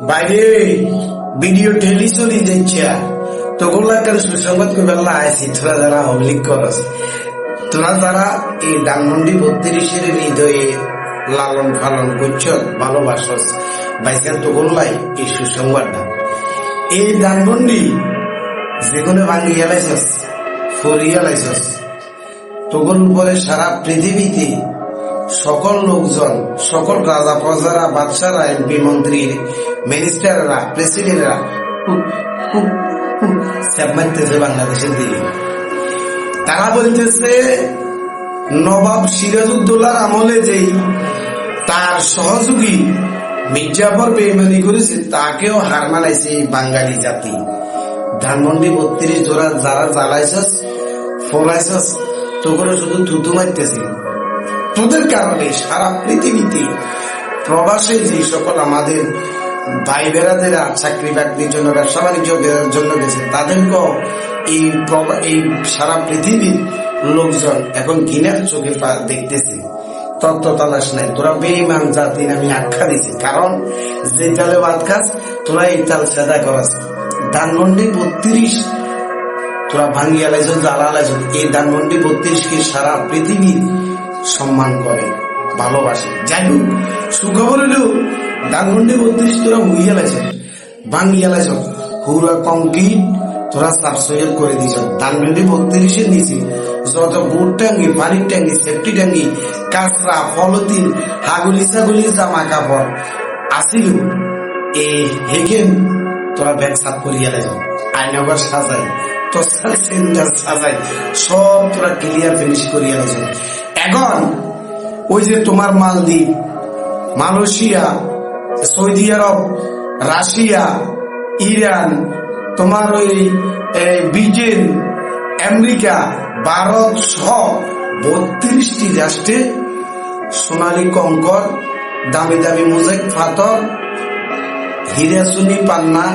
বাইরে ভিডিও টেলিছনি দেখছে তখন একটা সুসংবাদ বেলা আইসি তোরা যারা হবলিক করস। তোরা যারা এই ডানমন্ডি বত্রিশের হৃদয়ে লালন পালন করছ, ভালোবাসস বাইসেন তখন লাই এই সুসংবাদটা। এই ডানমন্ডি যেগুলো ভাঙি গেলাইছস ফরিয়া লাইছস তখন উপরে সারা পৃথিবীতে সকল লোকজন, সকল রাজা প্রজারা বাদশারা, এমপি মন্ত্রী, মিনিস্টাররা, প্রেসিডেন্টরা মারতেছে বাংলাদেশের দিকে। তারা বলতেছে, নবাব সিরাজউদ্দৌলার আমলে যেই তার সহযোগী মির্জাফর বেইমানি করেছে, তাকেও হার মানাইছে বাঙালি জাতি। ধানমন্ডি বত্রিশ জোড়া যারা জ্বালাইছস, ফলাইছস তোকে শুধু থুতু মারতেছে। তোদের কারণে সারা পৃথিবীতে প্রবাসে যে সকল আমাদের ভাই বেড়াদেরা চাকরি বাকরির জন্য, ব্যবসা বাণিজ্যের জন্য গেছে, তাদেরকেও এই এই সারা পৃথিবীর লোকজন এখন ঘৃণার চোখে দেখতেছে। তত্ত্ব তালাশ নাই। তোরা বেইমান জাতি আমি আখ্যা দিছি। কারণ, যে তালে ভাত খাস, তোরা এই তাল সেদা করাস। ধানমন্ডি বত্রিশ, তোরা ভাঙ্গিয়া লাইছ, জ্বালা লাইছ। এই ধানমন্ডি বত্রিশকে সারা পৃথিবী সম্মান করে, ভালোবাসে। যাই হোক, সুখবর হলো ধানমন্ডি বত্রিশ তোরা হুইয়া লাইছ ভাঙ্গিয়া লাইছ হুরা কংক্রিট তোরা সাবসইল করে দিছ ধানমন্ডি বত্রিশের নিচে যত বুট টাঙ্গি পানির টাঙ্গি সেফটি টাঙ্গি, কাঁচরা পলতিন হাগুলি ছাগুলি জামা কাপড় আসিল। এ হেগেন তোরা ব্যাগ সাফ করিয়া লাইছ আইনগর সাজাই, তোর সাজাই, সব তোরা ক্লিয়ার ফিনিশ করিয়া লাইছ এখন, ওই যে তোমার Maldives, Malaysia, Saudi Arab, Russia, Iran, তোমার ওই ব্রিটেন, আমেরিকা, ভারত সহ বত্রিশটি রাষ্ট্রে সোনালী কঙ্কর, দামি দামি মোজাইক পাথর হিরাসুনি পান্না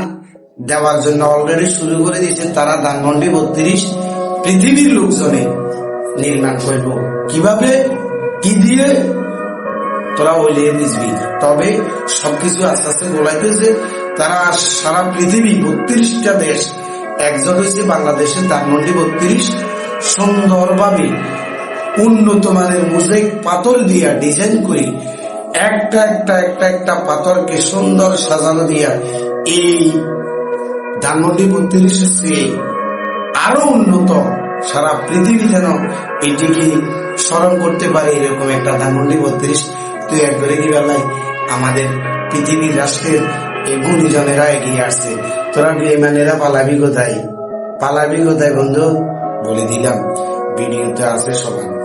দেওয়ার জন্য অলরেডি শুরু করে দিয়েছে তারা ধানমন্ডি বত্রিশ পৃথিবীর লোকজনে। নির্মাণ করব। কীভাবে? কি দিয়ে? তোরা ওইলিয়ে দিসবি। তবে সবকিছু আস্তে আস্তে বলাইতেছে, তারা সারা পৃথিবী বত্রিশটা দেশ একজন হয়েছে, বাংলাদেশের ধানমন্ডি বত্রিশ। সুন্দরভাবে উন্নত মানের মোজাইক পাথর দিয়া ডিজাইন করি। একটা একটা একটা একটা পাথরকে সুন্দর সাজানো দিয়া এই ধানমন্ডি বত্রিশের চেয়ে আরও উন্নত সারা পৃথিবী যেন এটিকে স্মরণ করতে পারে এরকম একটা ধানমন্ডি বত্রিশ। তুই একবারে কি বেলায় আমাদের পৃথিবীর রাষ্ট্রের এই গুণীজনেরা এগিয়ে আসছে। তোরা বেমানেরা পালাবি কোথায়? পালাবি কোথায় বন্ধু? বলে দিলাম। ভিডিওতে আছে সবাই।